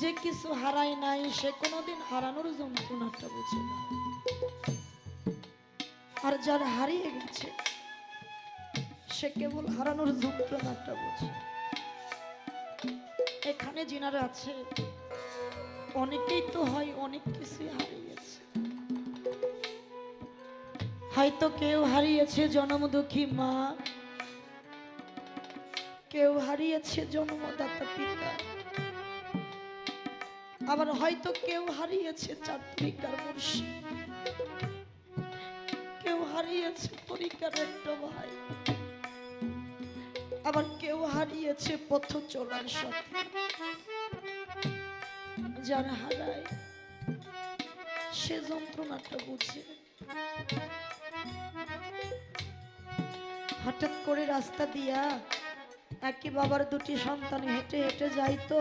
যে কিছু হারায় নাই, সে কোনোদিন হারানোর যন্ত্রণাটা বুঝে না। আর যার হারিয়ে গেছে, সে কেবল হারানোর যন্ত্রণাটা বোঝে। এখানে যিনারা আছে, অনেকেই তো হয়, অনেক কিছুই হারিয়েছে। হয়তো কেউ হারিয়েছে জন্মদুঃখী মা, কেউ হারিয়েছে জন্মদাতা পিতা। আবার হয়তো কেউ হারিয়েছে চাতুরিকার মুর্শিদ। কেউ হারিয়েছে একটা ভাই আবার কেউ হারিয়েছে পথ চলার সাথে। যারা হারায়, সে যন্ত্রণাটা বুঝে। হঠাৎ করে রাস্তা দিয়া, একই বাবার দুটি সন্তান হেঁটে হেঁটে যাইতো।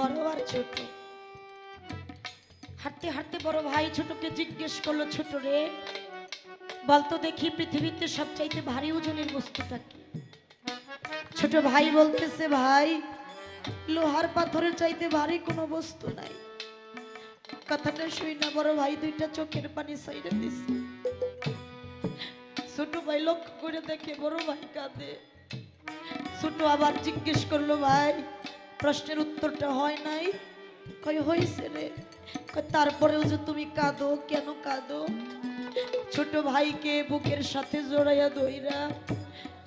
বড় আর ছোট। হাঁটতে হাঁটতে বড় ভাই ছোটকে জিজ্ঞেস করল, ছোট রে, বলতো দেখি পৃথিবীতে সবচাইতে ভারী ওজনের বস্তুটা কি? ছোট ভাই বলতেছে, ভাই, লোহার পাথরের চাইতে ভারী কোনো বস্তু নাই। কথাটা শুই না বড় ভাই দুইটা চোখের পানি সাইডে দিছে। ছোট ভাই লক্ষ্য করে দেখে বড় ভাই কাঁদে। ছোট আবার জিজ্ঞেস করল, ভাই প্রশ্নের উত্তরটা হয় নাই। কই হয়েছে রে। তারপরেও যে তুমি কাঁদো, কেন কাঁদো? ছোট ভাইকে বুকের সাথে জড়াইয়া দইরা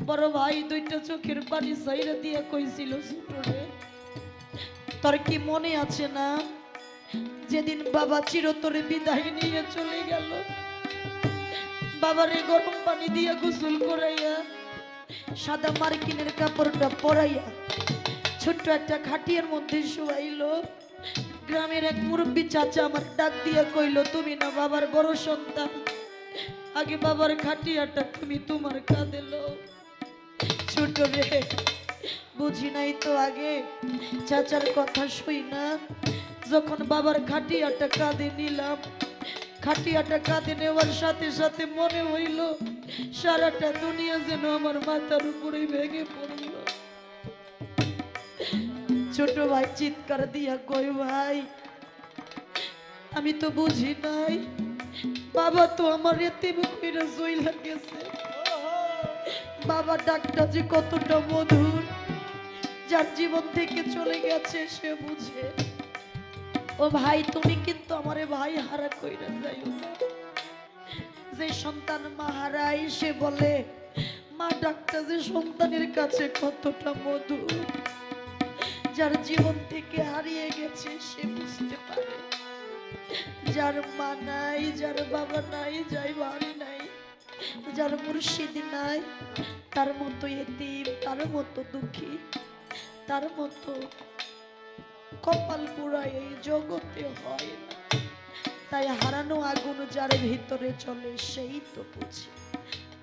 বড় ভাই দুইটা চোখের পানি সাইরা দিয়া কইছিল, ছোট রে, তোর কি মনে আছে না? যেদিন বাবা চিরতরে বিদায় নিয়ে চলে গেল, বাবারে গরম পানি দিয়ে গোসল করাইয়া, সাদা মার্কিনের কাপড়টা পরাইয়া ছোট্ট একটা খাটিয়ার মধ্যে শুয়াইলো। গ্রামের এক মুরব্বী চাচা আমার ডাক দিয়ে কইলো, তুমি না বাবার বড় সন্তান। আগে বাবার খাটিয়াটা তুমি তোমার কাঁদে ছোট রে, বুঝি নাই তো আগে চাচার কথা শুই না। যখন বাবার খাটিয়াটা কাঁদে নিলাম, খাটিয়াটা কাঁদে নেওয়ার সাথে সাথে মনে হইল, সারাটা দুনিয়া যেন আমার মাথার উপরে ভেঙে পড়ল। ছোট ভাই চিৎকার দিয়া কই ভাই, আমি তো বুঝি নাই। বাবা তো আমার এতে কইরা জইলা গেছে। বাবা ডাকটা যে কতটা মধুর। যার জীবন থেকে চলে গেছে, সে বুঝে। ও ভাই, তুমি কিন্তু আমারে ভাই হারা কইরা যাইও। যে সন্তান মা হারাই সে বলে, মা, ডাকটা যে সন্তানের কাছে কতটা মধুর। যার জীবন থেকে হারিয়ে গেছে, সে বুঝতে পারে। যার মা নাই, যার বাবা নাই, যার বাড়ি নাই, যার মুর্শিদ নাই, তার মতো এতিম, তার মতো দুঃখী, তার মতো কপাল পুরা এই জগতে হয় না। তাই হারানো আগুন যার ভিতরে চলে, সেই তো বুঝে।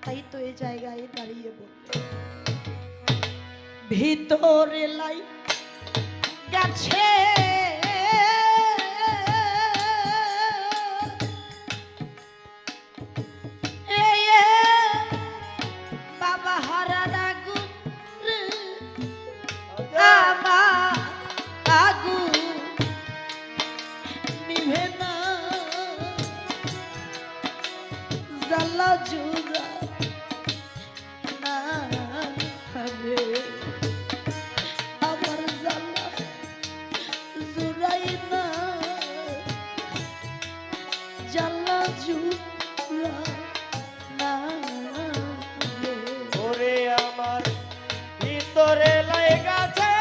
তাই তো এই জায়গায় দাঁড়িয়ে বললে, ভিতরে লাই গেছে। আমার ভিতরে লাগে গেছে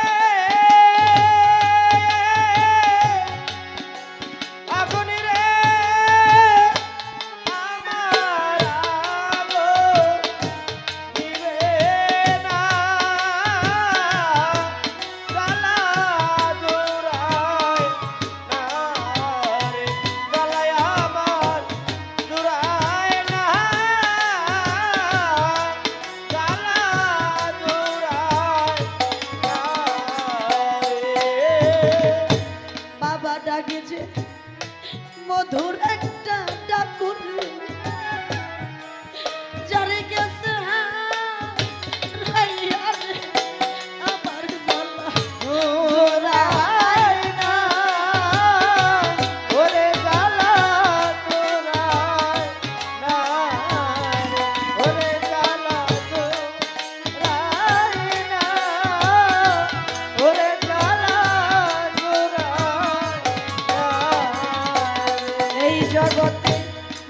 জগতে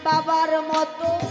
বাবার মতো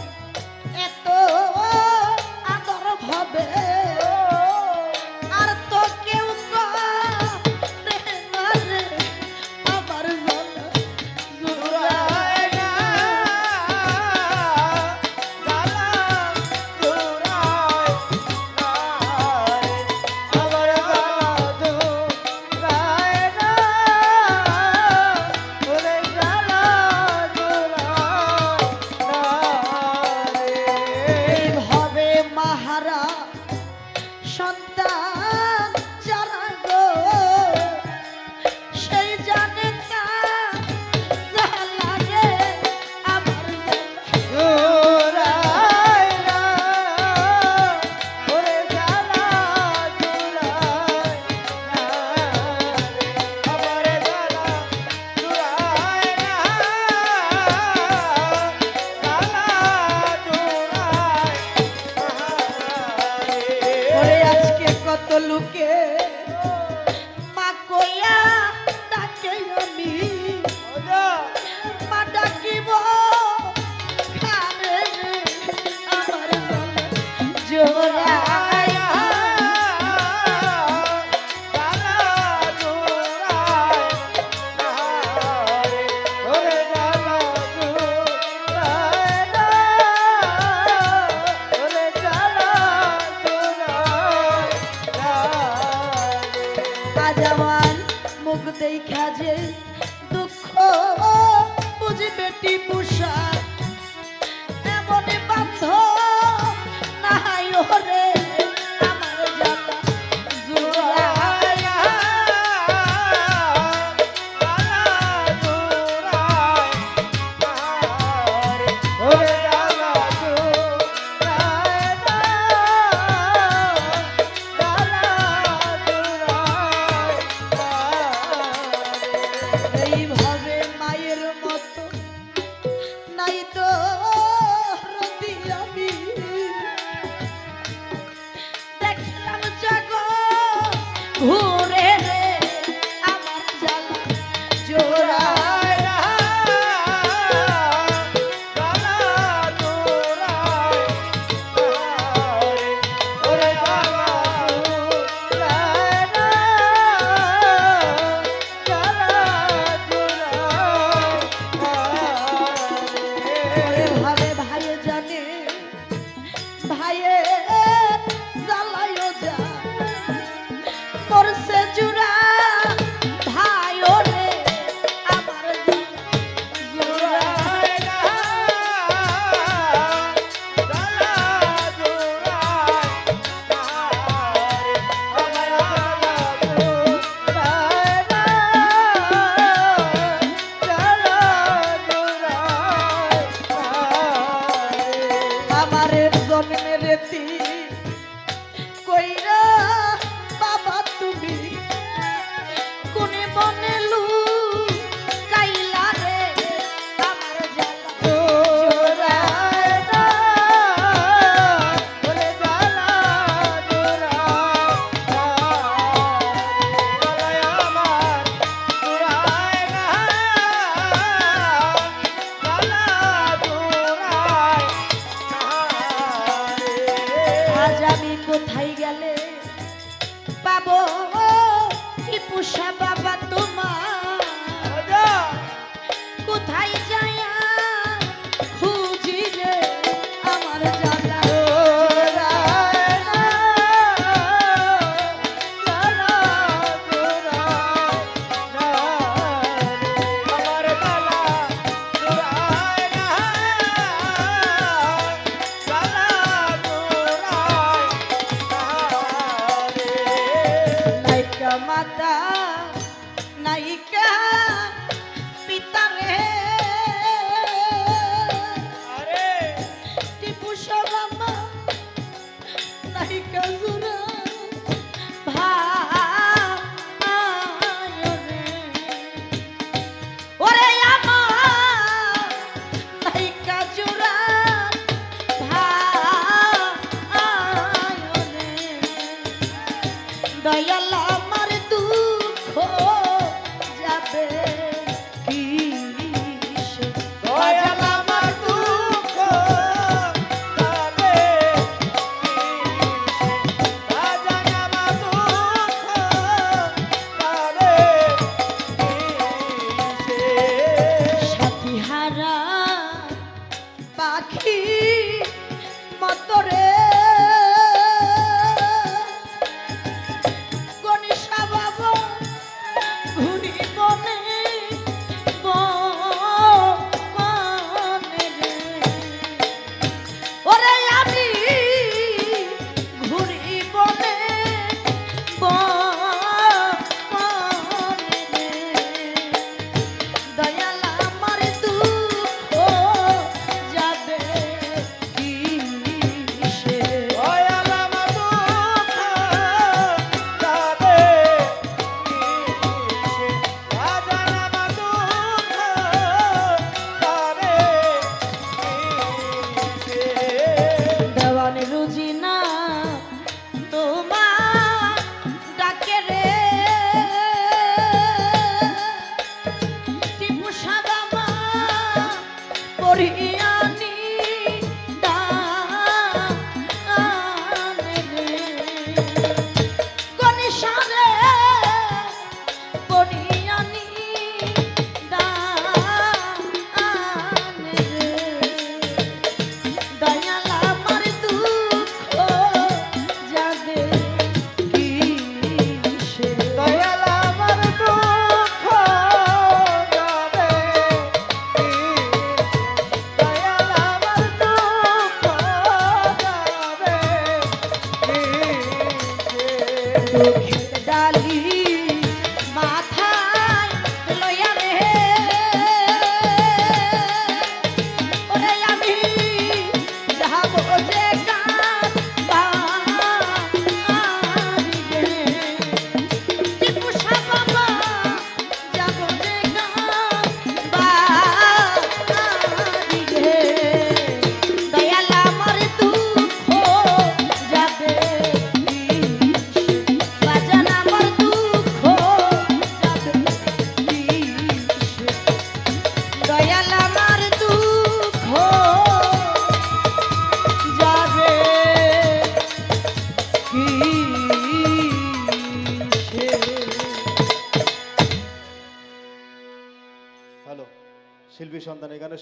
দেখা যে দুঃখ বুঝবে টিপুষা ती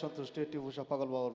সন্তুষ্ট টিপু সাহ পাগল বাবার